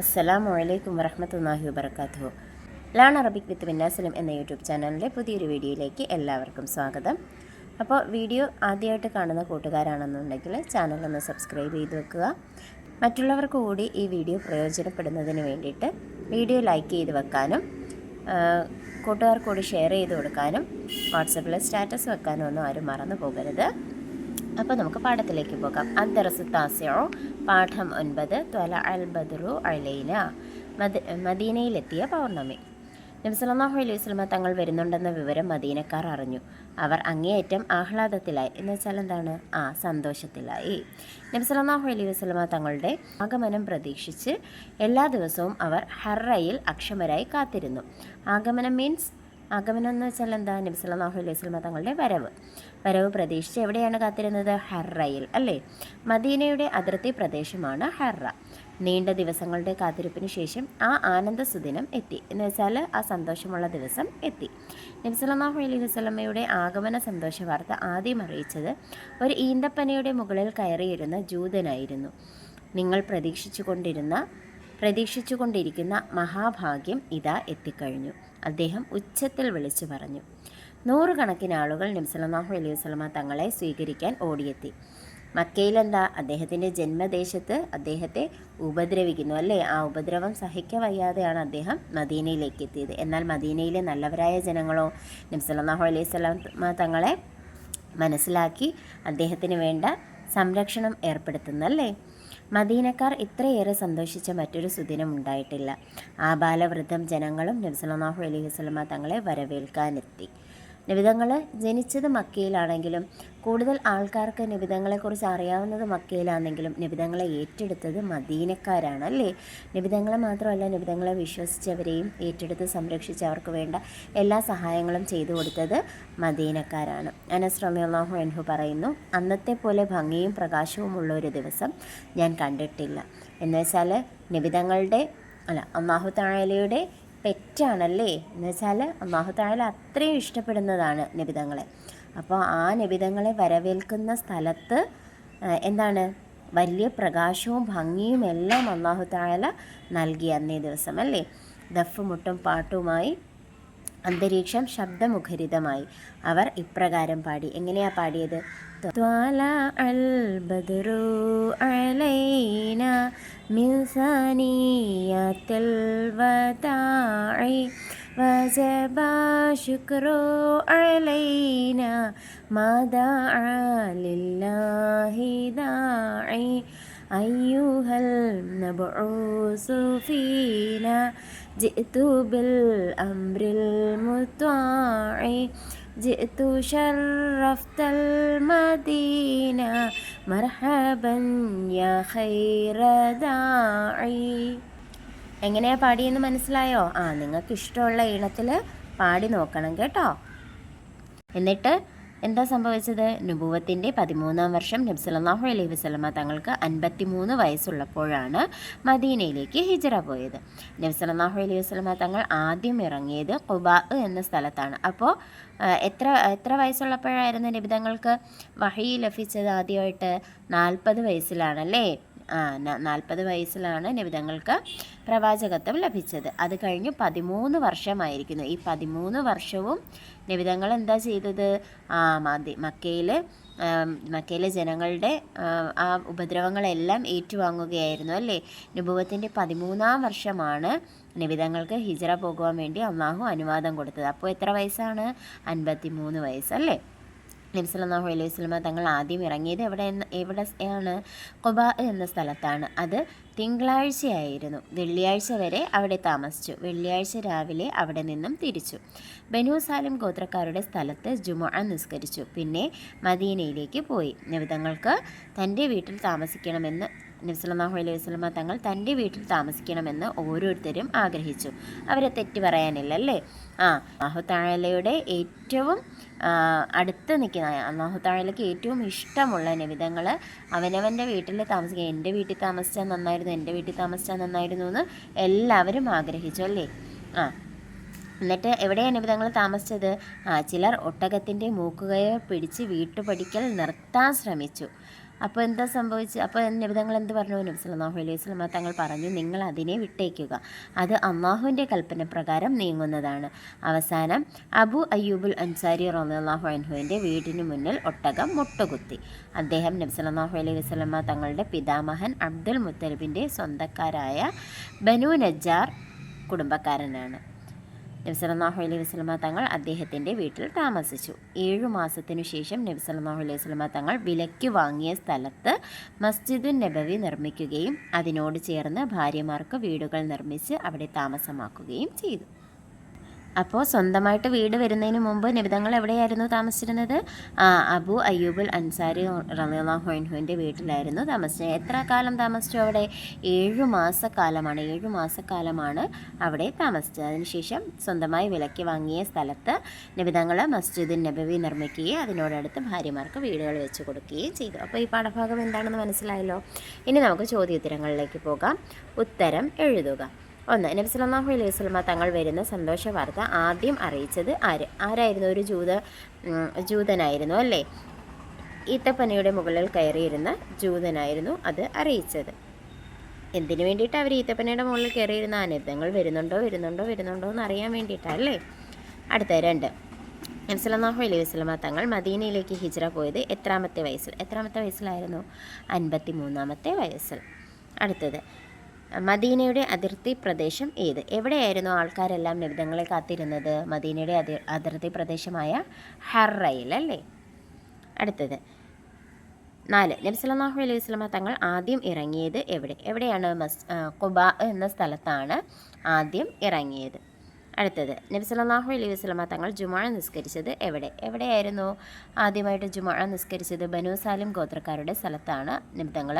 അസ്സലാമു അലൈക്കും വറഹമത്തല്ലാഹി വബർക്കാത്തു ലാൺ അറബിക് വിത്ത് വിന്നാസലം എന്ന യൂട്യൂബ് ചാനലിന്റെ പുതിയൊരു വീഡിയോയിലേക്ക് എല്ലാവർക്കും സ്വാഗതം. അപ്പോൾ വീഡിയോ ആദ്യമായിട്ട് കാണുന്ന കൂട്ടുകാരാണെന്നുണ്ടെങ്കിൽ ചാനലൊന്ന് സബ്സ്ക്രൈബ് ചെയ്ത് വെക്കുക. മറ്റുള്ളവർക്ക് കൂടി ഈ വീഡിയോ പ്രയോജനപ്പെടുന്നതിന് വേണ്ടിയിട്ട് വീഡിയോ ലൈക്ക് ചെയ്ത് വെക്കാനും കൂട്ടുകാർക്കൂടി കൂടി ഷെയർ ചെയ്ത് കൊടുക്കാനും വാട്സപ്പിൽ സ്റ്റാറ്റസ് വെക്കാനും ഒന്നും ആരും മറന്നു പോകരുത്. അപ്പോൾ നമുക്ക് പാഠത്തിലേക്ക് പോകാം. അദ്ദറസു താസിയോ പാഠം ഒൻപത് ത്വല അൽ ബദറു അലൈന മദ മദീനയിലെത്തിയ പൗർണമി. നബി സല്ലല്ലാഹു അലൈഹി വസല്ലമ തങ്ങൾ വരുന്നുണ്ടെന്ന വിവരം മദീനക്കാർ അറിഞ്ഞു. അവർ അങ്ങേയറ്റം ആഹ്ലാദത്തിലായി. എന്ന് വെച്ചാൽ എന്താണ്? ആ സന്തോഷത്തിലായി. നബി സല്ലല്ലാഹു അലൈഹി വസ്ലമ തങ്ങളുടെ ആഗമനം പ്രതീക്ഷിച്ച് എല്ലാ ദിവസവും അവർ ഹർറയിൽ അക്ഷമരായി കാത്തിരുന്നു. ആഗമനം മീൻസ് ആഗമനം എന്ന് വെച്ചാൽ എന്താ? നബി അലൈഹി വസല്ലമ തങ്ങളുടെ വരവ്. വരവ് പ്രതീക്ഷിച്ച് എവിടെയാണ് കാത്തിരുന്നത്? ഹെറയിൽ അല്ലേ? മദീനയുടെ അതിർത്തി പ്രദേശമാണ് ഹെറ. നീണ്ട ദിവസങ്ങളുടെ കാത്തിരിപ്പിന് ശേഷം ആ ആനന്ദ സുദിനം എത്തി. എന്ന് വെച്ചാൽ ആ സന്തോഷമുള്ള ദിവസം എത്തി. നബ്സലാഹു അലൈഹി വസ്ലമയുടെ ആഗമന സന്തോഷ വാർത്ത ആദ്യം അറിയിച്ചത് ഒരു ഈന്തപ്പനയുടെ മുകളിൽ കയറിയിരുന്ന ജൂതനായിരുന്നു. നിങ്ങൾ പ്രതീക്ഷിച്ചു കൊണ്ടിരുന്ന പ്രതീക്ഷിച്ചു കൊണ്ടിരിക്കുന്ന മഹാഭാഗ്യം ഇതാ എത്തിക്കഴിഞ്ഞു. അദ്ദേഹം ഉച്ചത്തിൽ വിളിച്ചു പറഞ്ഞു. നൂറുകണക്കിന് ആളുകൾ നബ്സലാഹു അലൈഹി വസ്ലമ തങ്ങളെ സ്വീകരിക്കാൻ ഓടിയെത്തി. മക്കയിലെന്താ? അദ്ദേഹത്തിന്റെ ജന്മദേശത്ത് അദ്ദേഹത്തെ ഉപദ്രവിക്കുന്നു അല്ലേ? ആ ഉപദ്രവം സഹിക്കവയ്യാതെയാണ് അദ്ദേഹം മദീനയിലേക്ക് എത്തിയത്. എന്നാൽ മദീനയിലെ നല്ലവരായ ജനങ്ങളോ നബ്സലാഹു അലൈഹി സ്വലാമ തങ്ങളെ മനസ്സിലാക്കി അദ്ദേഹത്തിന് വേണ്ട സംരക്ഷണം ഏർപ്പെടുത്തുന്നല്ലേ മദീനക്കാർ ഇത്രയേറെ സന്തോഷിച്ച മറ്റൊരു സുദിനം ഉണ്ടായിട്ടില്ല. ആ ബാലവൃദ്ധം ജനങ്ങളും നബ്സലാഹു അലൈഹി വസ്ലമ തങ്ങളെ വരവേൽക്കാനെത്തി. നിബിതങ്ങൾ ജനിച്ചത് മക്കയിലാണെങ്കിലും കൂടുതൽ ആൾക്കാർക്ക് നിബിതങ്ങളെക്കുറിച്ച് അറിയാവുന്നത് മക്കയിലാണെങ്കിലും നിബിതങ്ങളെ ഏറ്റെടുത്തത് മദീനക്കാരാണ് അല്ലേ? നിബിതങ്ങളെ മാത്രമല്ല നിബിതങ്ങളെ വിശ്വസിച്ചവരെയും ഏറ്റെടുത്ത് സംരക്ഷിച്ച് അവർക്ക് വേണ്ട എല്ലാ സഹായങ്ങളും ചെയ്തു കൊടുത്തത് മദീനക്കാരാണ്. അനസ് എൻഹു പറയുന്നു അന്നത്തെ പോലെ ഭംഗിയും പ്രകാശവുമുള്ള ഒരു ദിവസം ഞാൻ കണ്ടിട്ടില്ല. എന്നുവെച്ചാൽ നിബിധങ്ങളുടെ അല്ല അള്ളാഹു താഴലയുടെ പെറ്റാണല്ലേ എന്ന് വെച്ചാൽ അള്ളാഹു താഴല അത്രയും ഇഷ്ടപ്പെടുന്നതാണ് നിബിതങ്ങളെ. അപ്പോൾ ആ നിബിതങ്ങളെ വരവേൽക്കുന്ന സ്ഥലത്ത് എന്താണ്? വലിയ പ്രകാശവും ഭംഗിയും എല്ലാം അള്ളാഹു താഴല നൽകി അന്നേ ദിവസം അല്ലേ? ദഫ് മുട്ടും പാട്ടുമായി അന്തരീക്ഷം ശബ്ദമുഖരിതമായി അവർ ഇപ്രകാരം പാടി എങ്ങനെയാ പാടിയത് طلع البدر علينا من ثنيات الوداع وجب شكر علينا ما دعا لله داعي أيها المبعوث فينا جئت بالأمر المطاع جئت شرفت المدينة مرحبا يا خير داعي എങ്ങനെയാ പാടിയെന്ന് മനസ്സിലായോ ആ നിങ്ങൾക്ക് ഇഷ്ടമുള്ള ഈണത്തിൽ പാടി നോക്കണം കേട്ടോ എന്നിട്ട് എന്താ സംഭവിച്ചത്? നുബുവത്തിന്റെ പതിമൂന്നാം വർഷം നബ്സലാഹു അലൈഹി വസ്ലമ തങ്ങൾക്ക് അൻപത്തിമൂന്ന് വയസ്സുള്ളപ്പോഴാണ് മദീനയിലേക്ക് ഹിജറ പോയത്. നബ്സലാഹു അലൈഹി വസ്ലമ തങ്ങൾ ആദ്യം ഇറങ്ങിയത് കുബാ എന്ന സ്ഥലത്താണ്. അപ്പോൾ എത്ര എത്ര വയസ്സുള്ളപ്പോഴായിരുന്നു നിബിതങ്ങൾക്ക് വഹി ലഭിച്ചത് ആദ്യമായിട്ട്? നാൽപ്പത് വയസ്സിലാണല്ലേ? നാൽപ്പത് വയസ്സിലാണ് നബിതങ്ങൾക്ക് പ്രവാചകത്വം ലഭിച്ചത്. അത് കഴിഞ്ഞ് പതിമൂന്ന് വർഷമായിരിക്കുന്നു. ഈ പതിമൂന്ന് വർഷവും നബിതങ്ങൾ എന്താ ചെയ്തത്? ആ മതി മക്കയിൽ മക്കയിലെ ജനങ്ങളുടെ ആ ഉപദ്രവങ്ങളെല്ലാം ഏറ്റുവാങ്ങുകയായിരുന്നു അല്ലേ? നുഭവത്തിന്റെ പതിമൂന്നാം വർഷമാണ് നിബിതങ്ങൾക്ക് ഹിജറ പോകുവാൻ വേണ്ടി അള്ളാഹു അനുവാദം കൊടുത്തത്. അപ്പോൾ എത്ര വയസ്സാണ്? അൻപത്തി മൂന്ന് വയസ്സല്ലേ നബി സല്ലല്ലാഹു അലൈഹി വസല്ലമ തങ്ങൾ ആദ്യം ഇറങ്ങിയത് എവിടെ എന്ന് എവിടെ ആണ്? ഖുബാ എന്ന സ്ഥലത്താണ്. അത് തിങ്കളാഴ്ചയായിരുന്നു. വെള്ളിയാഴ്ച വരെ അവിടെ താമസിച്ചു. വെള്ളിയാഴ്ച രാവിലെ അവിടെ നിന്നും തിരിച്ചു. ബനു സാലിം ഗോത്രക്കാരുടെ സ്ഥലത്ത് ജുമുഅ നിസ്കരിച്ചു. പിന്നെ മദീനയിലേക്ക് പോയി. നബിതങ്ങൾക്ക് തന്റെ വീട്ടിൽ താമസിക്കണമെന്ന് നബ്സലാഹു അലൈഹി വസ്ലമ തങ്ങൾ തന്റെ വീട്ടിൽ താമസിക്കണമെന്ന് ഓരോരുത്തരും ആഗ്രഹിച്ചു. അവരെ തെറ്റ് പറയാനില്ല അല്ലേ ആ അള്ളാഹു താഴലയുടെ ഏറ്റവും അടുത്ത് നിൽക്കുന്ന അള്ളാഹു താഴലയ്ക്ക് ഏറ്റവും ഇഷ്ടമുള്ള നിവിധങ്ങൾ അവനവന്റെ വീട്ടിൽ താമസിക്കുക എന്റെ വീട്ടിൽ താമസിച്ചാൽ നന്നായിരുന്നു എന്റെ വീട്ടിൽ താമസിച്ചാൽ നന്നായിരുന്നു എന്ന് എല്ലാവരും ആഗ്രഹിച്ചു അല്ലേ? ആ എന്നിട്ട് എവിടെയാണ് നിബിധങ്ങൾ താമസിച്ചത്? ചിലർ ഒട്ടകത്തിന്റെ മൂക്കുകയോ പിടിച്ച് വീട്ടുപടിക്കൽ നിർത്താൻ ശ്രമിച്ചു. അപ്പോൾ എന്താ സംഭവിച്ചു അപ്പോൾ നിബിതങ്ങൾ എന്ത് പറഞ്ഞു? നബി സല്ലല്ലാഹു അലൈഹി വസ്ലമ തങ്ങൾ പറഞ്ഞു നിങ്ങൾ അതിനെ വിട്ടേക്കുക. അത് അള്ളാഹുവിന്റെ കൽപ്പന പ്രകാരം നീങ്ങുന്നതാണ്. അവസാനം അബു അയ്യൂബുൽ അൻസാരി റളിയല്ലാഹു അൻഹുവിന്റെ വീടിന് മുന്നിൽ ഒട്ടകം മുട്ടുകുത്തി. അദ്ദേഹം നബി സല്ലല്ലാഹു അലൈഹി വസ്ലമ തങ്ങളുടെ പിതാമഹൻ അബ്ദുൽ മുത്തലിബിന്റെ സ്വന്തക്കാരായ ബനു നജാർ കുടുംബക്കാരനാണ്. നബി സല്ലല്ലാഹു അലൈഹി വസല്ലമ തങ്ങൾ അദ്ദേഹത്തിന്റെ വീട്ടിൽ താമസിച്ചു. ഏഴു മാസത്തിനു ശേഷം നബി സല്ലല്ലാഹു അലൈഹി വസല്ലമ തങ്ങൾ വിലയ്ക്ക് വാങ്ങിയ സ്ഥലത്ത് മസ്ജിദുൻ നബവി നിർമ്മിക്കുകയും അതിനോട് ചേർന്ന് ഭാര്യമാർക്ക് വീടുകൾ നിർമ്മിച്ച് അവിടെ താമസമാക്കുകയും ചെയ്തു. അപ്പോൾ സ്വന്തമായിട്ട് വീട് വരുന്നതിന് മുമ്പ് നിബിതങ്ങൾ എവിടെയായിരുന്നു താമസിച്ചിരുന്നത്? അബു അയ്യൂബുൽ അൻസാരി റളിയല്ലാഹുവിന്റെ വീട്ടിലായിരുന്നു താമസിച്ചത്. എത്ര കാലം താമസിച്ചു അവിടെ? ഏഴു മാസക്കാലമാണ്. ഏഴു മാസക്കാലമാണ് അവിടെ താമസിച്ചത്. അതിനുശേഷം സ്വന്തമായി വിലയ്ക്ക് വാങ്ങിയ സ്ഥലത്ത് നിബിതങ്ങൾ മസ്ജിദ് നബവി നിർമ്മിക്കുകയും അതിനോടടുത്ത് ഭാര്യമാർക്ക് വീടുകൾ വെച്ച് കൊടുക്കുകയും ചെയ്തു. അപ്പോൾ ഈ പാഠഭാഗം എന്താണെന്ന് മനസ്സിലായല്ലോ? ഇനി നമുക്ക് ചോദ്യോത്തരങ്ങളിലേക്ക് പോകാം. ഉത്തരം എഴുതുക. ഒന്ന് നബി സല്ലല്ലാഹു അലൈഹി വസല്ലമ തങ്ങൾ വരുന്ന സന്തോഷ വാർത്ത ആദ്യം അറിയിച്ചത് ആര്? ആരായിരുന്നു? ഒരു ജൂത ജൂതനായിരുന്നു അല്ലേ? ഈത്തപ്പനയുടെ മുകളിൽ കയറിയിരുന്ന ജൂതനായിരുന്നു അത് അറിയിച്ചത്. എന്തിനു വേണ്ടിയിട്ട് അവർ ഈത്തപ്പനയുടെ മുകളിൽ കയറിയിരുന്ന? അനർത്ഥങ്ങൾ വരുന്നുണ്ടോ വരുന്നുണ്ടോ വരുന്നുണ്ടോ എന്ന് അറിയാൻ വേണ്ടിയിട്ടാണ് അല്ലേ? അടുത്ത രണ്ട് നബി സല്ലല്ലാഹു അലൈഹി വസ്ലമ തങ്ങൾ മദീനയിലേക്ക് ഹിജ്റ പോയത് എത്രാമത്തെ വയസ്സിൽ? എത്രാമത്തെ വയസ്സിലായിരുന്നു? അൻപത്തി മൂന്നാമത്തെ വയസ്സിൽ. അടുത്തത് മദീനയുടെ അതിർത്തി പ്രദേശം ഏത്? എവിടെയായിരുന്നു ആൾക്കാരെല്ലാം നിബിധങ്ങളെ കാത്തിരുന്നത്? മദീനയുടെ അതിർ അതിർത്തി പ്രദേശമായ ഹറയിൽ അല്ലേ? അടുത്തത്. നാല്. നബി അലൈഹി വസ്ലമ തങ്ങൾ ആദ്യം ഇറങ്ങിയത് എവിടെ? എവിടെയാണ് മസ് കുബ എന്ന സ്ഥലത്താണ് ആദ്യം ഇറങ്ങിയത്. അടുത്തത്. നബി സല്ലല്ലാഹു അലൈഹി വസ്ലമ തങ്ങൾ ജുമാ നിസ്കരിച്ചത് എവിടെ? എവിടെയായിരുന്നു? ആദ്യമായിട്ട് ജുമാ നിസ്കരിച്ചത് ബനു സാലിം ഗോത്രക്കാരുടെ സ്ഥലത്താണ് നബി തങ്ങൾ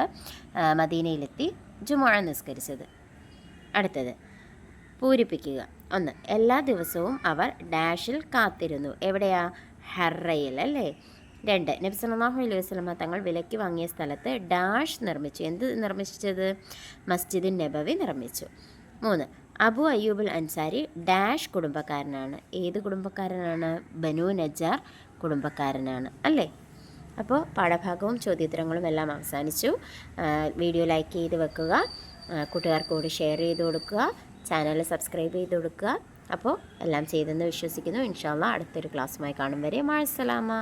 മദീനയിലെത്തി ജുമാ നിസ്കരിച്ചത്. അടുത്തത് പൂരിപ്പിക്കുക. ഒന്ന് എല്ലാ ദിവസവും അവർ ഡാഷിൽ കാത്തിരുന്നു. എവിടെയാ? ഹറയിൽ അല്ലേ? രണ്ട് നബി സല്ലല്ലാഹു അലൈഹി വസ്ലമ തങ്ങൾ വിലയ്ക്ക് വാങ്ങിയ സ്ഥലത്ത് ഡാഷ് നിർമ്മിച്ചു. എന്ത് നിർമ്മിച്ചത്? മസ്ജിദ് നബവി നിർമ്മിച്ചു. മൂന്ന് അബു അയ്യൂബുൽ അൻസാരി ഡാഷ് കുടുംബക്കാരനാണ്. ഏത് കുടുംബക്കാരനാണ്? ബനു നജാർ കുടുംബക്കാരനാണ്. അല്ലേ? അപ്പോൾ പാഠഭാഗവും ചോദ്യോത്തരങ്ങളും എല്ലാം അവസാനിച്ചു. വീഡിയോ ലൈക്ക് ചെയ്ത് വെക്കുക. കൂട്ടുകാർക്ക് കൂടി ഷെയർ ചെയ്ത് കൊടുക്കുക. ചാനൽ സബ്സ്ക്രൈബ് ചെയ്ത് കൊടുക്കുക. അപ്പോൾ എല്ലാം ചെയ്തെന്ന് വിശ്വസിക്കുന്നു. ഇൻഷാല്ല അടുത്തൊരു ക്ലാസ്സുമായി കാണും വരെ. മാഴ്സലാമ